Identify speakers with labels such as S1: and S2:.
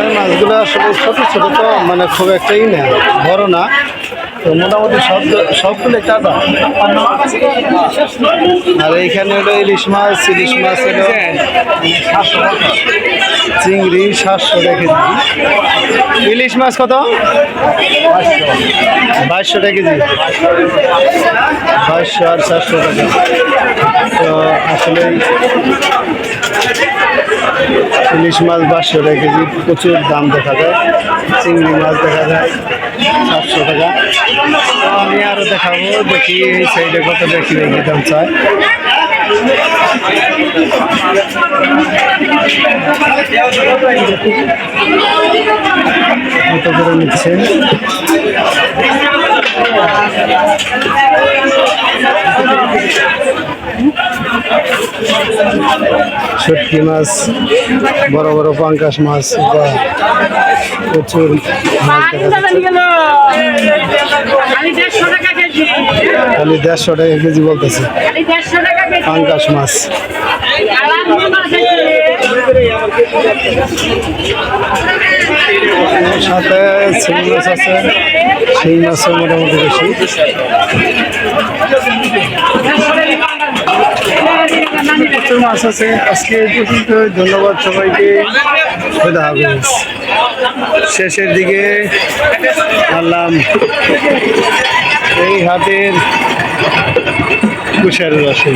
S1: ভাই মাছগুলো আসলে ছোট ছোট তো মানে খুব একটাই না বড় না। তো মোটামুটি সব সবগুলো টাকা আর এইখানে ওটা ইলিশ মাছ ইলিশ মাছ হলো চিংড়ি সাতশো রেখে ইলিশ মাছ কত? বাইশশো টাকা কেজি। বাইশশো আর চারশো টাকা। তো আসলে ইলিশ মাছ বাইশশো টাকা কেজি, প্রচুর দাম দেখা যায়। চিংড়ি মাছ দেখা যায়, সাতশো টাকা। আমি আরও দেখাবো, দেখি এই সাইডে কত দেখি দাম চাই। কত করে নিচ্ছে। শুটকি মাছ, বড় বড় পাঙ্কাশ মাছ বা প্রচুর খালি দেড়শো টাকা কেজি বলতেছে। পাঙ্কাশ মাছ।
S2: মাছ আছে,
S1: সেই মোটামুটি বেশি। প্রচুর মাছ আছে। আজকে পর্যন্ত ধন্যবাদ সবাইকে। শেষের দিকে আনলাম এই হাতের কুশার রসে